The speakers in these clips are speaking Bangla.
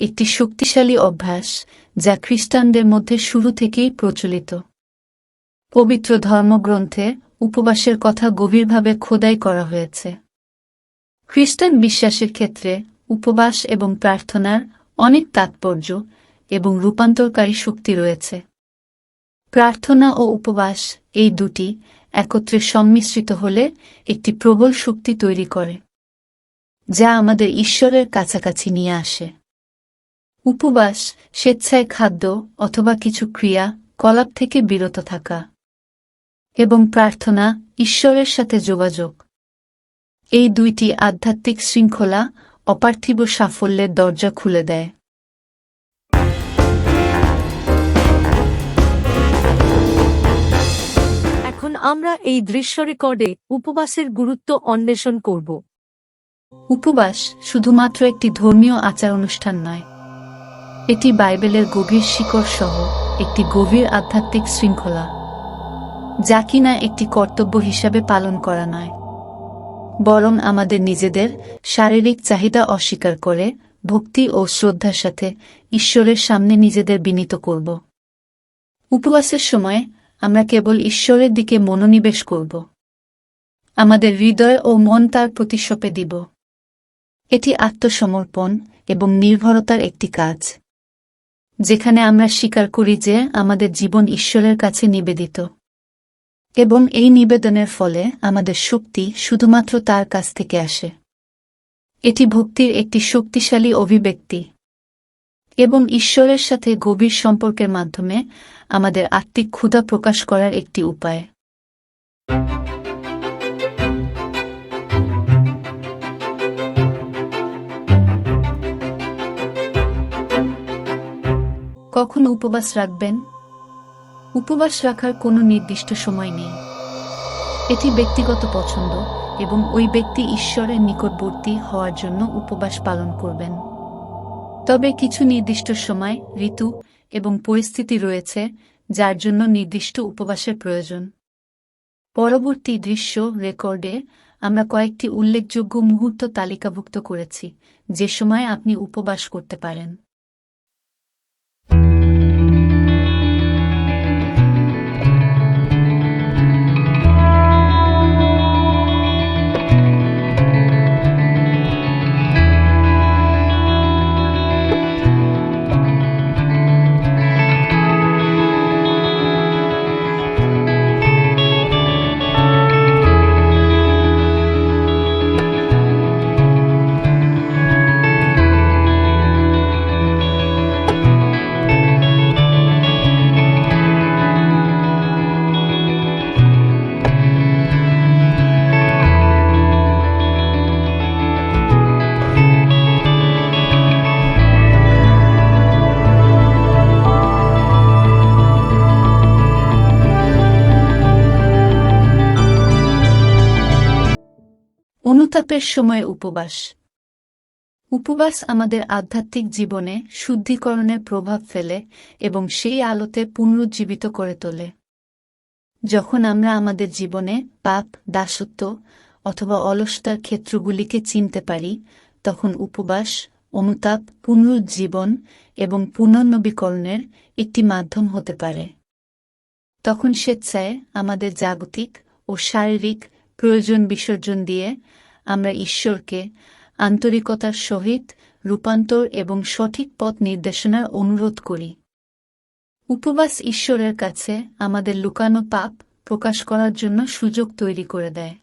একটি শক্তিশালী অভ্যাস, যা খ্রিস্টানদের মধ্যে শুরু থেকেই প্রচলিত। পবিত্র ধর্মগ্রন্থে উপবাসের কথা গভীরভাবে খোদাই করা হয়েছে। খ্রিস্টান বিশ্বাসের ক্ষেত্রে উপবাস এবং প্রার্থনার অনেক তাৎপর্য এবং রূপান্তরকারী শক্তি রয়েছে। প্রার্থনা ও উপবাস এই দুটি একত্রে সম্মিশ্রিত হলে একটি প্রবল শক্তি তৈরি করে, যা আমাদের ঈশ্বরের কাছাকাছি নিয়ে আসে। উপবাস স্বেচ্ছায় খাদ্য অথবা কিছু ক্রিয়া কলাপ থেকে বিরত থাকা এবং প্রার্থনা ঈশ্বরের সাথে যোগাযোগ। এই দুইটি আধ্যাত্মিক শৃঙ্খলা অপার্থিব সাফল্যের দরজা খুলে দেয়। এখন আমরা এই দৃশ্য রেকর্ডে উপবাসের গুরুত্ব অন্বেষণ করব। উপবাস শুধুমাত্র একটি ধর্মীয় আচার অনুষ্ঠান নয় এটি বাইবেলের গভীর শিকড় সহ একটি গভীর আধ্যাত্মিক শৃঙ্খলা, যা কিনা একটি কর্তব্য হিসাবে পালন করা নয়, বরং আমাদের নিজেদের শারীরিক চাহিদা অস্বীকার করে ভক্তি ও শ্রদ্ধার সাথে ঈশ্বরের সামনে নিজেদের বিনীত করব। উপবাসের সময় আমরা কেবল ঈশ্বরের দিকে মনোনিবেশ করব। আমাদের হৃদয় ও মন তার প্রতি সঁপে দিব। এটি আত্মসমর্পণ এবং নির্ভরতার একটি কাজ। যেখানে আমরা স্বীকার করি যে আমাদের জীবন ঈশ্বরের কাছে নিবেদিত। এবং এই নিবেদনের ফলে আমাদের শক্তি শুধুমাত্র তার কাছ থেকে আসে। এটি ভক্তির একটি শক্তিশালী অভিব্যক্তি। এবং ঈশ্বরের সাথে গভীর সম্পর্কের মাধ্যমে আমাদের আত্মিক ক্ষুধা প্রকাশ করার একটি উপায়। কখন উপবাস রাখবেন? উপবাস রাখার কোনো নির্দিষ্ট সময় নেই। এটি ব্যক্তিগত পছন্দ এবং ওই ব্যক্তি ঈশ্বরের নিকটবর্তী হওয়ার জন্য উপবাস পালন করবেন। তবে কিছু নির্দিষ্ট সময়, ঋতু এবং পরিস্থিতি রয়েছে যার জন্য নির্দিষ্ট উপবাসের প্রয়োজন। পরবর্তী দৃশ্য রেকর্ডে আমরা কয়েকটি উল্লেখযোগ্য মুহূর্ত তালিকাভুক্ত করেছি, যে সময় আপনি উপবাস করতে পারেন। অনুতাপের সময় উপবাস। উপবাস আমাদের আধ্যাত্মিক জীবনে শুদ্ধিকরণের প্রভাব ফেলে এবং সেই আলোতে পুনরুজ্জীবিত করে তোলে। যখন আমরা আমাদের জীবনে পাপ, দাসত্ব অথবা অলসতার ক্ষেত্রগুলিকে চিনতে পারি, তখন উপবাস, অনুতাপ, পুনরুজ্জীবন এবং পুনর্নবীকরণের একটি মাধ্যম হতে পারে। তখন স্বেচ্ছায় আমাদের জাগতিক ও শারীরিক প্রয়োজন বিসর্জন দিয়ে আমরা ঈশ্বরকে আন্তরিকতার সহিত রূপান্তর এবং সঠিক পথ নির্দেশনার অনুরোধ করি। উপবাস ঈশ্বরের কাছে আমাদের লুকানো পাপ প্রকাশ করার জন্য সুযোগ তৈরি করে দেয়।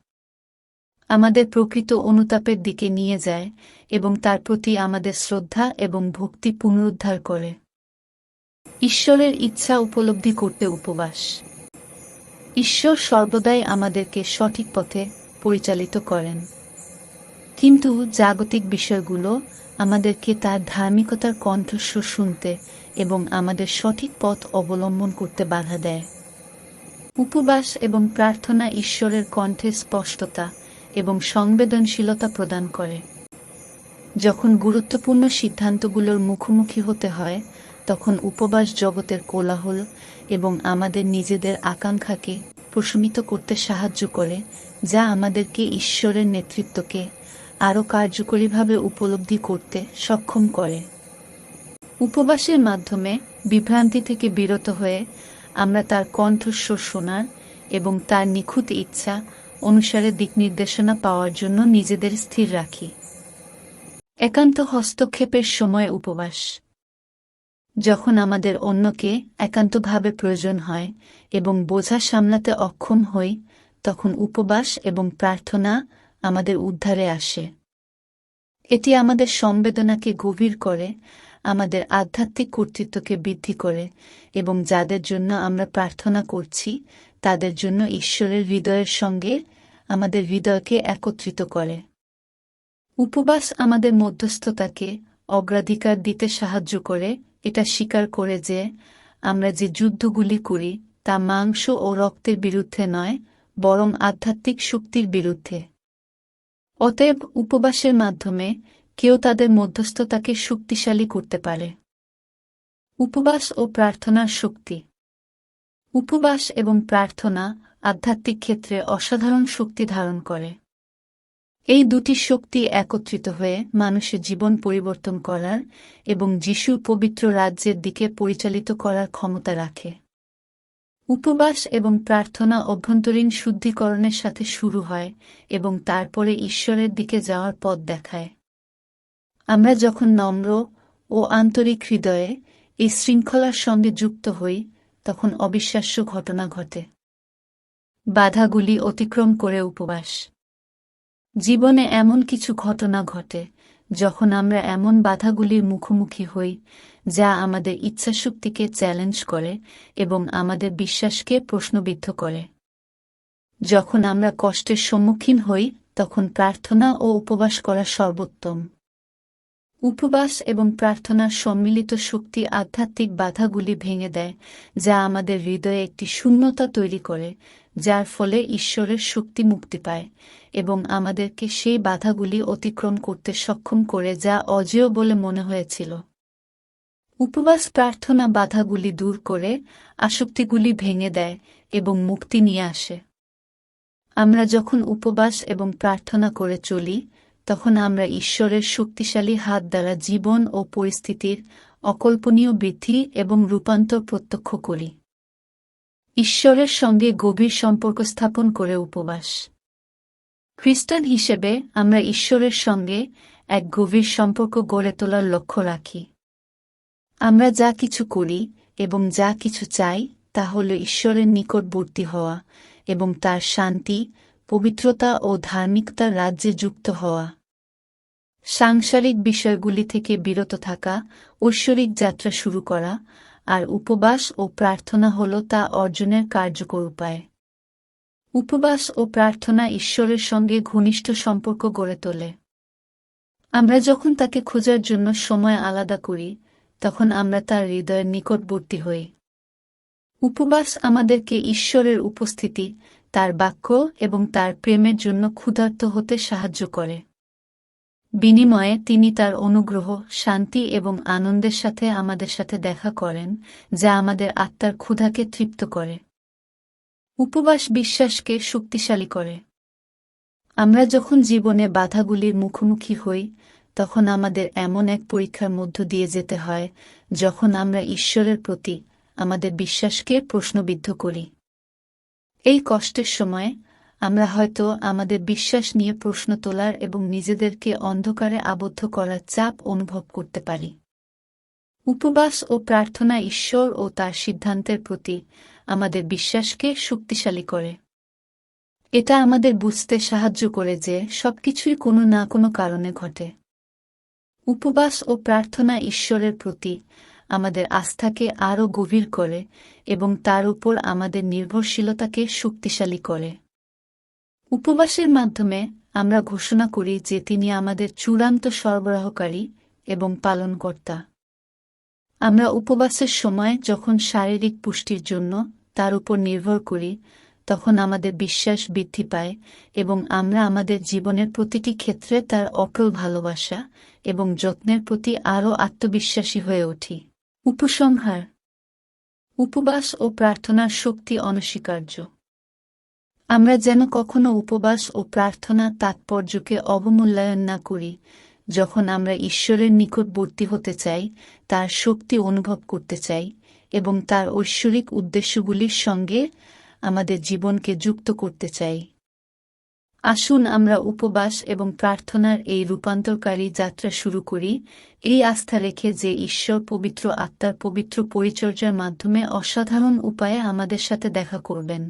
আমাদের প্রকৃত অনুতাপের দিকে নিয়ে যায় এবং তার প্রতি আমাদের শ্রদ্ধা এবং ভক্তি পুনরুদ্ধার করে। ঈশ্বরের ইচ্ছা উপলব্ধি করতে উপবাস। ঈশ্বর সর্বদাই আমাদেরকে সঠিক পথে পরিচালিত করেন। কিন্তু জাগতিক বিষয়গুলো আমাদেরকে তার ধার্মিকতার কণ্ঠস্বর শুনতে এবং আমাদের সঠিক পথ অবলম্বন করতে বাধা দেয়। উপবাস এবং প্রার্থনা ঈশ্বরের কণ্ঠে স্পষ্টতা এবং সংবেদনশীলতা প্রদান করে। যখন গুরুত্বপূর্ণ সিদ্ধান্তগুলোর মুখোমুখি হতে হয়, তখন উপবাস জগতের কোলাহল এবং আমাদের নিজেদের আকাঙ্ক্ষাকে প্রশমিত করতে সাহায্য করে, যা আমাদেরকে ঈশ্বরের নেতৃত্বকে আরও কার্যকরীভাবে উপলব্ধি করতে সক্ষম করে। উপবাসের মাধ্যমে বিভ্রান্তি থেকে বিরত হয়ে আমরা তার কণ্ঠস্বর শোনার এবং তার নিখুঁত ইচ্ছা অনুসারে দিক নির্দেশনা পাওয়ার জন্য নিজেদের স্থির রাখি। একান্ত হস্তক্ষেপের সময় উপবাস। যখন আমাদের অন্যকে একান্তভাবে প্রয়োজন হয় এবং বোঝা সামলাতে অক্ষম হই, তখন উপবাস এবং প্রার্থনা আমাদের উদ্ধারে আসে। এটি আমাদের সংবেদনাকে গভীর করে, আমাদের আধ্যাত্মিক কর্তৃত্বকে বৃদ্ধি করে এবং যাদের জন্য আমরা প্রার্থনা করছি, তাদের জন্য ঈশ্বরের হৃদয়ের সঙ্গে আমাদের হৃদয়কে একত্রিত করে। উপবাস আমাদের মধ্যস্থতাকে অগ্রাধিকার দিতে সাহায্য করে। এটা স্বীকার করে যে আমরা যে যুদ্ধগুলি করি, তা মাংস ও রক্তের বিরুদ্ধে নয়, বরং আধ্যাত্মিক শক্তির বিরুদ্ধে। অতএব উপবাসের মাধ্যমে কেউ তাদের মধ্যস্থতাকে শক্তিশালী করতে পারে। উপবাস ও প্রার্থনার শক্তি। উপবাস এবং প্রার্থনা আধ্যাত্মিক ক্ষেত্রে অসাধারণ শক্তি ধারণ করে। এই দুটি শক্তি একত্রিত হয়ে মানুষের জীবন পরিবর্তন করার এবং যিশুর পবিত্র রাজ্যের দিকে পরিচালিত করার ক্ষমতা রাখে। উপবাস এবং প্রার্থনা অভ্যন্তরীণ শুদ্ধিকরণের সাথে শুরু হয় এবং তারপরে ঈশ্বরের দিকে যাওয়ার পথ দেখায়। আমরা যখন নম্র ও আন্তরিক হৃদয়ে এই শৃঙ্খলার সঙ্গে যুক্ত হই, তখন অবিশ্বাস্য ঘটনা ঘটে। বাধাগুলি অতিক্রম করে উপবাস। জীবনে এমন কিছু ঘটনা ঘটে, যখন আমরা এমন বাধাগুলির মুখোমুখি হই যা আমাদের ইচ্ছাশক্তিকে চ্যালেঞ্জ করে এবং আমাদের বিশ্বাসকে প্রশ্নবিদ্ধ করে। যখন আমরা কষ্টের সম্মুখীন হই, তখন প্রার্থনা ও উপবাস করা সর্বোত্তম। উপবাস এবং প্রার্থনার সম্মিলিত শক্তি আধ্যাত্মিক বাধাগুলি ভেঙে দেয়, যা আমাদের হৃদয়ে একটি শূন্যতা তৈরি করে, যার ফলে ঈশ্বরের শক্তি মুক্তি পায় এবং আমাদেরকে সেই বাধাগুলি অতিক্রম করতে সক্ষম করে, যা অজেয় বলে মনে হয়েছিল। উপবাস প্রার্থনা বাধাগুলি দূর করে আসক্তিগুলি ভেঙে দেয় এবং মুক্তি নিয়ে আসে। আমরা যখন উপবাস এবং প্রার্থনা করে চলি, তখন আমরা ঈশ্বরের শক্তিশালী হাত দ্বারা জীবন ও পরিস্থিতির অকল্পনীয় বৃদ্ধি এবং রূপান্তর প্রত্যক্ষ করি। ঈশ্বরের সঙ্গে গভীর সম্পর্ক স্থাপন করে উপবাস। খ্রিস্টান হিসেবে আমরা ঈশ্বরের সঙ্গে এক গভীর সম্পর্ক গড়ে তোলার লক্ষ্য রাখি। আমরা যা কিছু করি এবং যা কিছু চাই তা হল ঈশ্বরের নিকটবর্তী হওয়া এবং তার শান্তি, পবিত্রতা ও ধার্মিকতার রাজ্যে যুক্ত হওয়া। সাংসারিক বিষয়গুলি থেকে বিরত থাকা, ঐশ্বরিক যাত্রা শুরু করা আর উপবাস ও প্রার্থনা হল তা অর্জনের কার্যকর উপায়। উপবাস ও প্রার্থনা ঈশ্বরের সঙ্গে ঘনিষ্ঠ সম্পর্ক গড়ে তোলে। আমরা যখন তাকে খোঁজার জন্য সময় আলাদা করি তখন আমরা তার হৃদয়ের নিকটবর্তী হই। উপবাস আমাদেরকে ঈশ্বরের উপস্থিতি, তার বাক্য এবং তার প্রেমের জন্য ক্ষুধার্ত হতে সাহায্য করে। বিনিময়ে তিনি তার অনুগ্রহ, শান্তি এবং আনন্দের সাথে আমাদের সাথে দেখা করেন, যা আমাদের আত্মার ক্ষুধাকে তৃপ্ত করে। উপবাস বিশ্বাসকে শক্তিশালী করে। আমরা যখন জীবনে বাধাগুলির মুখোমুখি হই তখন আমাদের এমন এক পরীক্ষার মধ্য দিয়ে যেতে হয়, যখন আমরা ঈশ্বরের প্রতি আমাদের বিশ্বাসকে প্রশ্নবিদ্ধ করি। এই কষ্টের সময় আমরা হয়তো আমাদের বিশ্বাস নিয়ে প্রশ্ন তোলার এবং নিজেদেরকে অন্ধকারে আবদ্ধ করার চাপ অনুভব করতে পারি। উপবাস ও প্রার্থনা ঈশ্বর ও তার সিদ্ধান্তের প্রতি আমাদের বিশ্বাসকে শক্তিশালী করে। এটা আমাদের বুঝতে সাহায্য করে যে সবকিছুই কোনো না কোনো কারণে ঘটে। উপবাস ও প্রার্থনা ঈশ্বরের প্রতি আমাদের আস্থাকে আরও গভীর করে এবং তার উপর আমাদের নির্ভরশীলতাকে শক্তিশালী করে। উপবাসের মাধ্যমে আমরা ঘোষণা করি যে তিনি আমাদের চূড়ান্ত সরবরাহকারী এবং পালনকর্তা। আমরা উপবাসের সময় যখন শারীরিক পুষ্টির জন্য তার উপর নির্ভর করি তখন আমাদের বিশ্বাস বৃদ্ধি পায় এবং আমরা আমাদের জীবনের প্রতিটি ক্ষেত্রে তার অকল ভালোবাসা এবং যত্নের প্রতি আরও আত্মবিশ্বাসী হয়ে উঠি। উপসংহার। উপবাস ও প্রার্থনার শক্তি অনস্বীকার্য। আমরা যেন কখনো উপবাস ও প্রার্থনা তাৎপর্যকে অবমূল্যায়ন না করি, যখন আমরা ঈশ্বরের নিকটবর্তী হতে চাই, তার শক্তি অনুভব করতে চাই এবং তার ঐশ্বরিক উদ্দেশ্যগুলির সঙ্গে আমাদের জীবনকে যুক্ত করতে চাই। আসুন আমরা উপবাস এবং প্রার্থনার এই রূপান্তরকারী যাত্রা শুরু করি। এই আস্থা রেখে যে ঈশ্বর পবিত্র আত্মার পবিত্র পরিচর্যার মাধ্যমে অসাধারণ উপায়ে আমাদের সাথে দেখা করবেন।